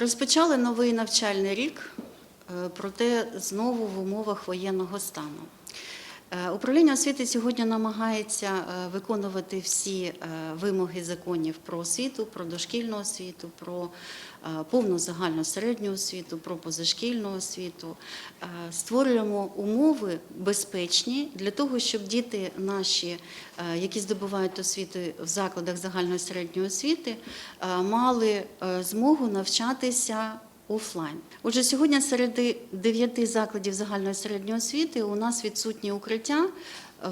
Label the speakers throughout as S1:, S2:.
S1: Розпочали новий навчальний рік, е, проте знову в умовах воєнного стану. Е, Управління освіти сьогодні намагається е, виконувати всі е, вимоги законів про освіту, про дошкільну освіту, про повну загальну середню освіту, про позашкільну освіту. Створюємо умови безпечні для того, щоб діти наші, які здобувають освіту в закладах загальної середньої освіти, мали змогу навчатися офлайн. Отже, сьогодні серед дев'яти закладів загальної середньої освіти у нас відсутні укриття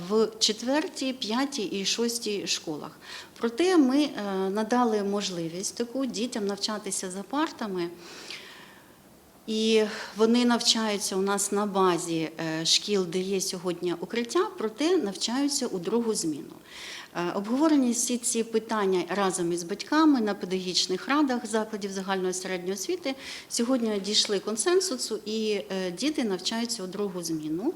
S1: в четвертій, п'ятій і шостій школах. Проте ми е, надали можливість таку дітям навчатися за партами. І вони навчаються у нас на базі е, шкіл, де є сьогодні укриття, проте навчаються у другу зміну. Е, Обговорені всі ці питання разом із батьками на педагогічних радах закладів загальної середньої освіти. Сьогодні дійшли консенсусу, і е, діти навчаються у другу зміну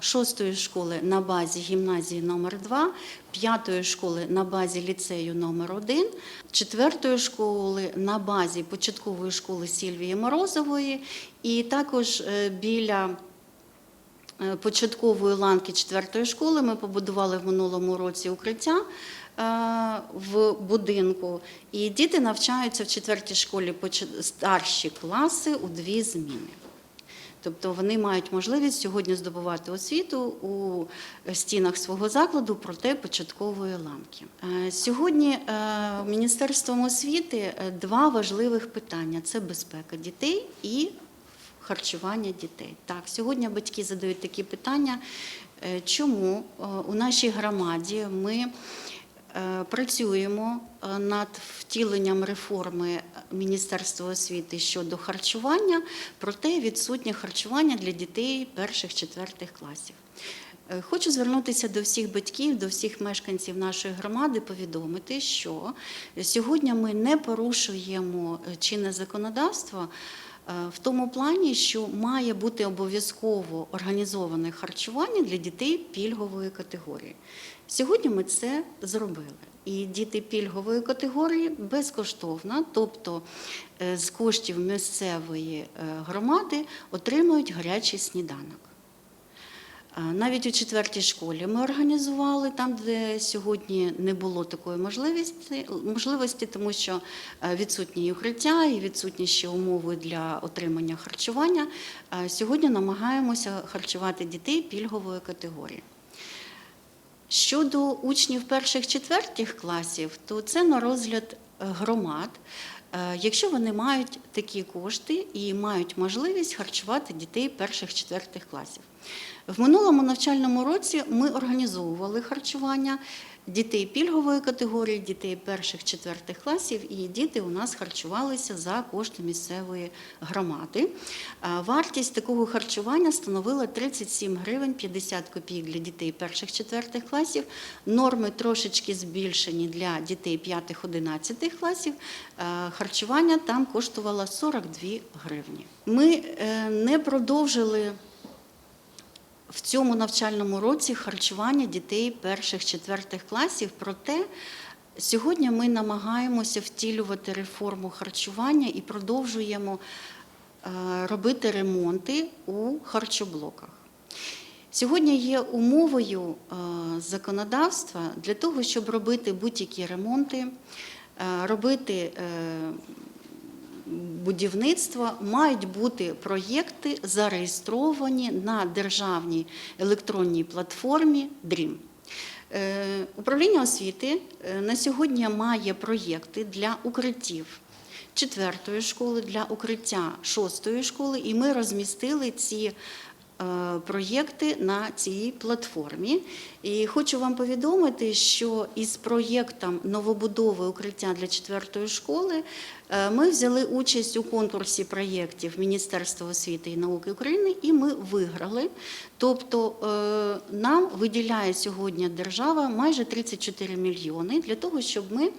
S1: шостої школи на базі гімназії номер 2 п'ятої школи на базі ліцею номер 1 четвертої школи на базі початкової школи Сільвії Морозової, і також е, біля е, початкової ланки четвертої школи ми побудували в минулому році укриття е, в будинку, і діти навчаються в четвертій школі старші класи у дві зміни. Тобто вони мають можливість сьогодні здобувати освіту у стінах свого закладу, проте початкової ланки. Е, Сьогодні е, Міністерством освіти е, два важливих питання: це безпека дітей і харчування дітей. Так, сьогодні батьки задають такі питання, чому у нашій громаді ми працюємо е, над втіленням реформи Міністерства освіти щодо харчування, проте відсутнє харчування для дітей перших-четвертих класів. Е, Хочу звернутися до всіх батьків, до всіх мешканців нашої громади, повідомити, що сьогодні ми не порушуємо е, чинне законодавство е, в тому плані, що має бути обов'язково організоване харчування для дітей пільгової категорії. Сьогодні ми це зробили. І діти пільгової категорії безкоштовно, тобто е, з коштів місцевої е, громади, отримують гарячий сніданок. Навіть у четвертій школі ми організували там, де сьогодні не було такої можливості, можливості тому що е, відсутні укриття, і відсутні ще умови для отримання харчування. Сьогодні намагаємося харчувати дітей пільгової категорії. Щодо учнів перших-четвертих класів, то це на розгляд е, громад, якщо вони мають такі кошти і мають можливість харчувати дітей перших-четвертих класів. В минулому навчальному році ми організовували харчування дітей пільгової категорії, дітей перших-четвертих класів, і діти у нас харчувалися за кошти місцевої громади. Вартість такого харчування становила 37 гривень 50 копійок для дітей перших-четвертих класів. Норми трошечки збільшені для дітей п'ятих-одинадцятих класів. Харчування там коштувало 42 гривні. Ми е, не продовжили в цьому навчальному році харчування дітей перших-четвертих класів. Проте сьогодні ми намагаємося втілювати реформу харчування і продовжуємо е, робити ремонти у харчоблоках. Сьогодні є умовою е, законодавства для того, щоб робити будь-які ремонти, е, робити будівництва мають бути проєкти зареєстровані на державній електронній платформі DREAM. Е, Управління освіти е, на сьогодні має проєкти для укриттів четвертої школи, для укриття шостої школи, і ми розмістили ці проєкти на цій платформі. І хочу вам повідомити, що із проєктом новобудови укриття для четвертої школи е, ми взяли участь у конкурсі проєктів Міністерства освіти і науки України, і ми виграли. Тобто е, нам виділяє сьогодні держава майже 34 мільйони для того, щоб ми е,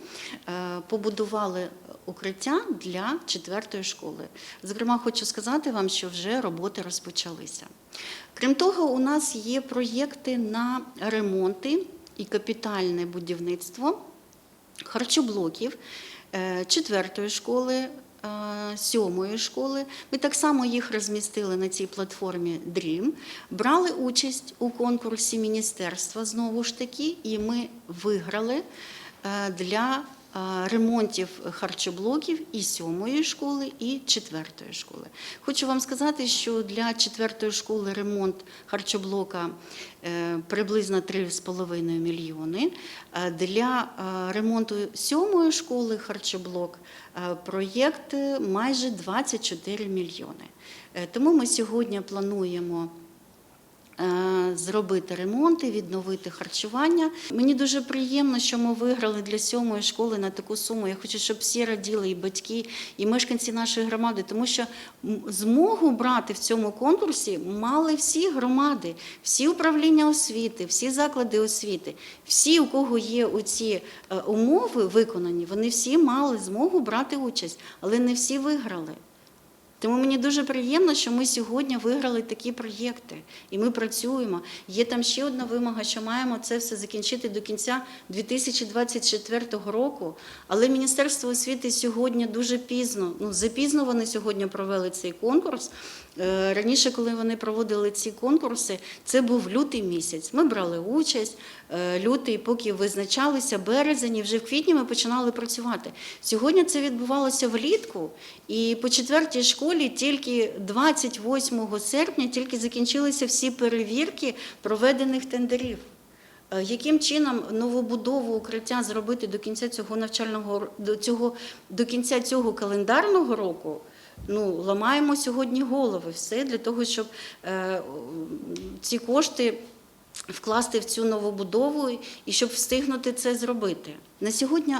S1: побудували укриття для четвертої школи. Зокрема, хочу сказати вам, що вже роботи розпочалися. Крім того, у нас є проєкти на ремонти і капітальне будівництво харчоблоків е, четвертої школи, е, сьомої школи. Ми так само їх розмістили на цій платформі DREAM, брали участь у конкурсі міністерства знову ж таки, і ми виграли е, для ремонтів харчоблоків і сьомої школи, і четвертої школи. Хочу вам сказати, що для четвертої школи ремонт харчоблока е, приблизно 3,5 мільйони. Е, Для е, ремонту сьомої школи харчоблок проєкт майже 24 мільйони. Тому ми сьогодні плануємо зробити ремонти, відновити харчування. Мені дуже приємно, що ми виграли для сьомої школи на таку суму. Я хочу, щоб всі раділи, і батьки, і мешканці нашої громади, тому що змогу брати в цьому конкурсі мали всі громади, всі управління освіти, всі заклади освіти, всі, у кого є оці е, умови виконані, вони всі мали змогу брати участь, але не всі виграли. Тому мені дуже приємно, що ми сьогодні виграли такі проєкти, і ми працюємо. Є там ще одна вимога, що маємо це все закінчити до кінця 2024 року. Але Міністерство освіти сьогодні дуже пізно, ну запізно вони сьогодні провели цей конкурс. Е, Раніше, коли вони проводили ці конкурси, це був лютий місяць. Ми брали участь. е, Лютий, поки визначалися березень, і вже в квітні ми починали працювати. Сьогодні це відбувалося влітку, і по четвертій школі тільки 28 серпня тільки закінчилися всі перевірки проведених тендерів. Е, Яким чином новобудову укриття зробити до кінця цього навчального до цього до кінця цього календарного року? Ну, ламаємо сьогодні голови все для того, щоб е, ці кошти вкласти в цю новобудову і щоб встигнути це зробити. На сьогодні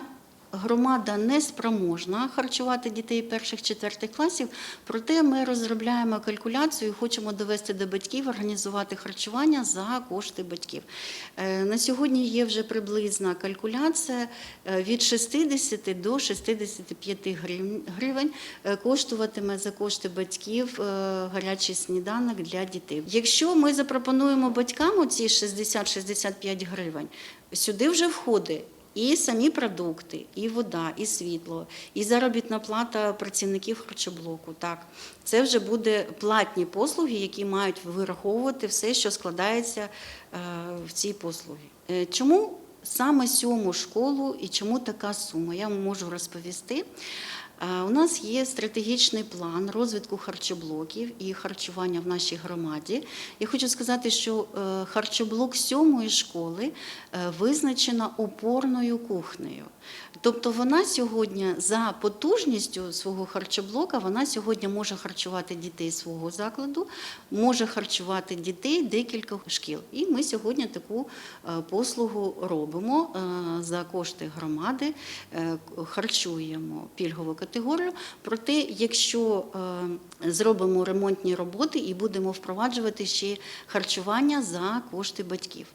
S1: громада не спроможна харчувати дітей перших четвертих класів, проте ми розробляємо калькуляцію і хочемо довести до батьків, організувати харчування за кошти батьків. Е, На сьогодні є вже приблизна калькуляція е, від 60 до 65 гривень- е, коштуватиме за кошти батьків гарячий сніданок для дітей. Якщо ми запропонуємо батькам ці 60-65 гривень, сюди вже входить. І самі продукти, і вода, і світло, і заробітна плата працівників харчоблоку. Так, це вже буде платні послуги, які мають вираховувати все, що складається е, в цій послугі. Е, Чому саме сьому школу і чому така сума? Я вам можу розповісти. Е, У нас є стратегічний план розвитку харчоблоків і харчування в нашій громаді. Я хочу сказати, що е, харчоблок сьомої школи е, визначена опорною кухнею. Тобто вона сьогодні за потужністю свого харчоблока, вона сьогодні може харчувати дітей свого закладу, може харчувати дітей декількох шкіл. І ми сьогодні таку послугу робимо за кошти громади, харчуємо пільгову категорію. Проте, якщо е, зробимо ремонтні роботи і будемо впроваджувати ще харчування за кошти батьків.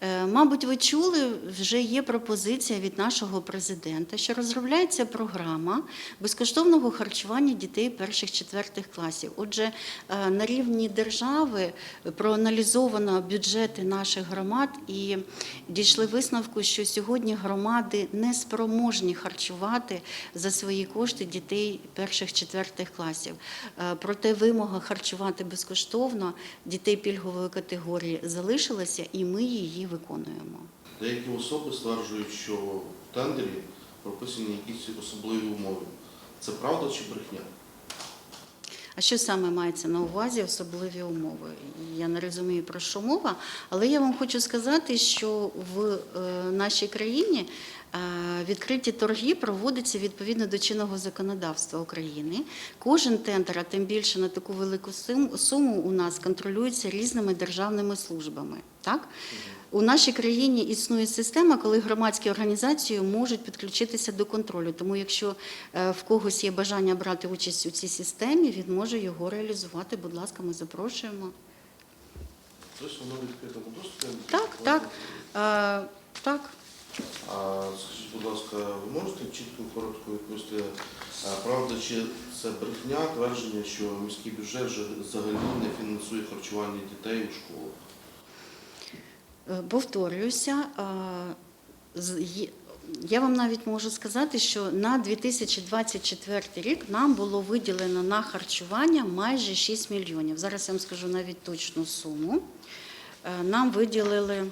S1: Е, Мабуть, ви чули, вже є пропозиція від нашого президента, що розробляється програма безкоштовного харчування дітей перших четвертих класів. Отже, е, на рівні держави проаналізовано бюджети наших громад і дійшли висновку, що сьогодні громади не спроможні харчувати за свої кошти дітей перших четвертих класів. Е, Проте вимога харчувати безкоштовно дітей пільгової категорії залишилася, і ми її виконуємо.
S2: Деякі особи стверджують, що в тендері прописані якісь особливі умови. Це правда чи брехня?
S1: А що саме мається на увазі особливі умови? Я не розумію про що мова, але я вам хочу сказати, що в е, нашій країні відкриті торги проводяться відповідно до чинного законодавства України. Кожен тендер, а тим більше на таку велику суму у нас контролюється різними державними службами. Так? У нашій країні існує система, коли громадські організації можуть підключитися до контролю. Тому, якщо е, в когось є бажання брати участь у цій системі, він може його реалізувати. Будь ласка, ми запрошуємо.
S2: Тобто воно відкритому доступі?
S1: Так, так. Е, так.
S2: А скажіть, будь ласка, ви можете чітко коротко відповісти, правда чи це брехня, твердження, що міський бюджет вже взагалі не фінансує харчування дітей у школах?
S1: Е, Повторююся, Я вам навіть можу сказати, що на 2024 рік нам було виділено на харчування майже 6 мільйонів. Зараз я вам скажу навіть точну суму. Е, Нам виділили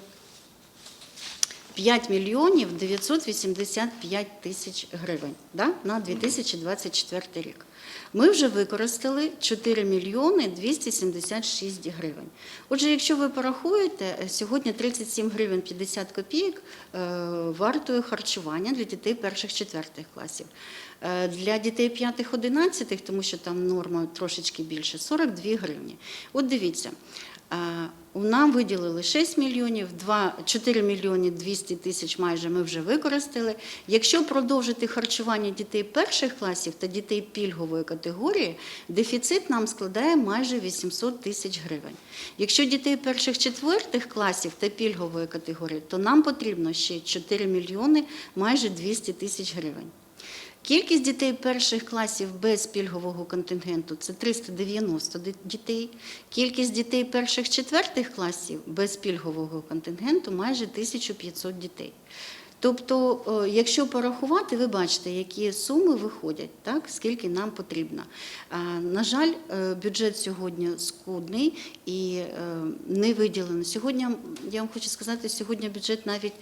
S1: 5 мільйонів 985 тисяч гривень да, на 2024 рік. Ми вже використали 4 мільйони 276 гривень. Отже, якщо ви порахуєте, е, сьогодні 37 гривень 50 копійок е, вартує харчування для дітей перших четвертих класів. Е, Для дітей п'ятих одинадцятих, тому що там норма трошечки більше, 42 гривні. От дивіться. Нам виділили 6 мільйонів, 2, 4 мільйони 200 тисяч майже ми вже використали. Якщо продовжити харчування дітей перших класів та дітей пільгової категорії, дефіцит нам складає майже 800 тисяч гривень. Якщо дітей перших четвертих класів та пільгової категорії, то нам потрібно ще 4 мільйони майже 200 тисяч гривень. Кількість дітей перших класів без пільгового контингенту це 390 ди- дітей. Кількість дітей перших четвертих класів без пільгового контингенту майже 1500 дітей. Тобто, е, якщо порахувати, ви бачите, які суми виходять, так, скільки нам потрібно. На жаль, е, бюджет сьогодні скудний і е, не виділено. Сьогодні, я вам хочу сказати, сьогодні бюджет навіть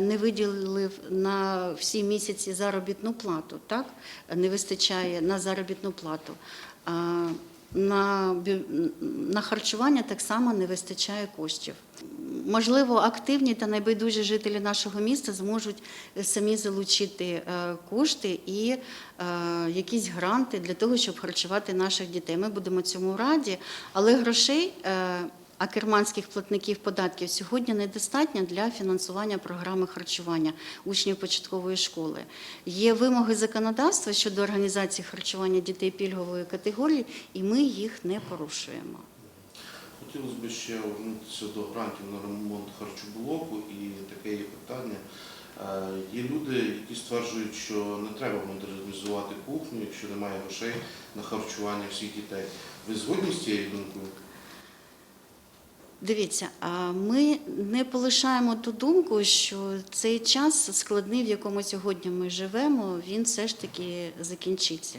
S1: не виділив на всі місяці заробітну плату, так? не вистачає на заробітну плату. На, на харчування так само не вистачає коштів. Можливо, активні та найбайдужі жителі нашого міста зможуть самі залучити е, кошти і е, якісь гранти для того, щоб харчувати наших дітей. Ми будемо цьому раді, але грошей. Е, Акерманських платників податків сьогодні недостатньо для фінансування програми харчування учнів початкової школи. Є вимоги законодавства щодо організації харчування дітей пільгової категорії, і ми їх не порушуємо.
S2: Хотілося б ще повернутися до грантів на ремонт харчоблоку і таке є питання. Е, Є люди, які стверджують, що не треба модернізувати кухню, якщо немає грошей на харчування всіх дітей. Ви згодні з цією думкою?
S1: Дивіться, ми не полишаємо ту думку, що цей час складний, в якому сьогодні ми живемо, він все ж таки закінчиться.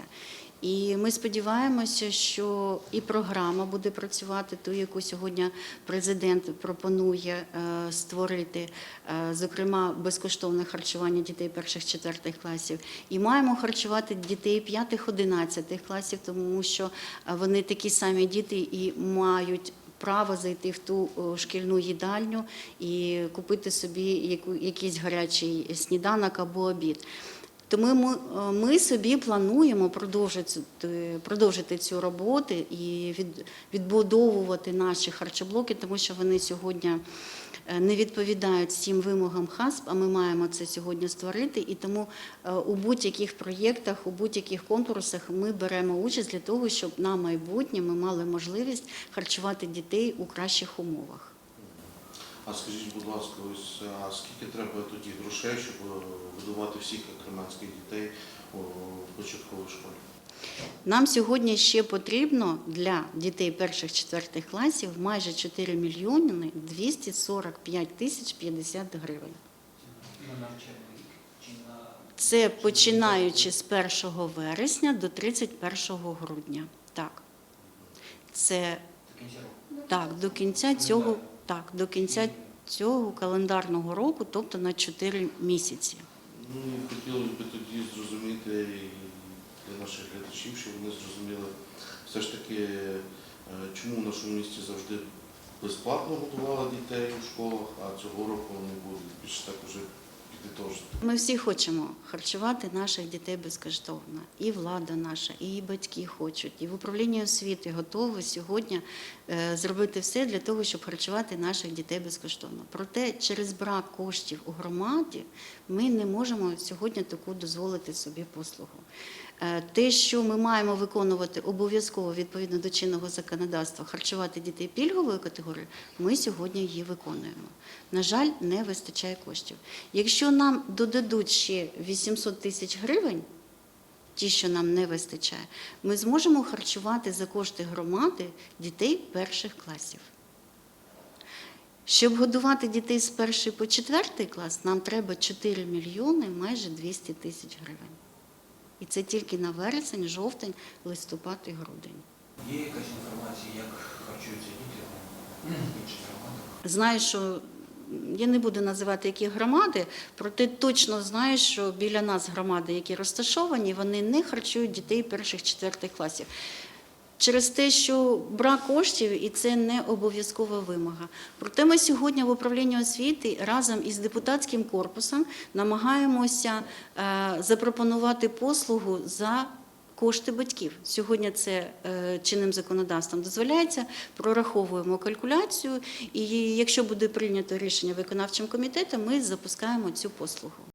S1: І ми сподіваємося, що і програма буде працювати, ту, яку сьогодні президент пропонує е, створити, е, зокрема безкоштовне харчування дітей перших четвертих класів. І маємо харчувати дітей п'ятих одинадцятих класів, тому що е, вони такі самі діти і мають право зайти в ту шкільну їдальню і купити собі якийсь гарячий сніданок або обід. Тому ми, е, собі плануємо продовжити, продовжити цю роботу і від, відбудовувати наші харчоблоки, тому що вони сьогодні е, не відповідають всім вимогам ХАСП, а ми маємо це сьогодні створити. І тому е, у будь-яких проєктах, у будь-яких конкурсах ми беремо участь для того, щоб на майбутнє ми мали можливість харчувати дітей у кращих умовах.
S2: А скажіть, будь ласка, ось а скільки треба тоді грошей, щоб е, видавати всіх креманських дітей в початковій школі?
S1: Нам сьогодні ще потрібно для дітей перших четвертих класів майже 4 мільйони 245 тисяч 50 гривень. Це починаючи з 1 вересня до 31 грудня. Так. Це так, до кінця цього, так, до кінця цього календарного року, тобто на 4 місяці.
S2: Ну, хотілося б тоді зрозуміти для наших глядачів, щоб вони зрозуміли все ж таки, е, чому в нашому місті завжди безплатно годували дітей у школах, а цього року не буде. Більше так уже.
S1: Ми всі хочемо харчувати наших дітей безкоштовно. І влада наша, і батьки хочуть, і в управлінні освіти готові сьогодні е, зробити все для того, щоб харчувати наших дітей безкоштовно. Проте через брак коштів у громаді ми не можемо сьогодні таку дозволити собі послугу. Е, Те, що ми маємо виконувати обов'язково відповідно до чинного законодавства, харчувати дітей пільгової категорії, ми сьогодні її виконуємо. На жаль, не вистачає коштів. Якщо нам додадуть ще 800 тисяч гривень, ті, що нам не вистачає, ми зможемо харчувати за кошти громади дітей перших класів. Щоб годувати дітей з першої по четвертий клас, нам треба 4 мільйони майже 200 тисяч гривень. І це тільки на вересень, жовтень, листопад і грудень.
S3: Є якась інформація, як харчуються діти в інших громадах?
S1: Знаю, що я не буду називати які громади, проте точно знаю, що біля нас громади, які розташовані, вони не харчують дітей перших четвертих класів. Через те, що брак коштів і це не обов'язкова вимога. Проте ми сьогодні в управлінні освіти разом із депутатським корпусом намагаємося е, запропонувати послугу за кошти батьків. Сьогодні це е, чинним законодавством дозволяється, прораховуємо калькуляцію, і якщо буде прийнято рішення виконавчим комітетом, ми запускаємо цю послугу.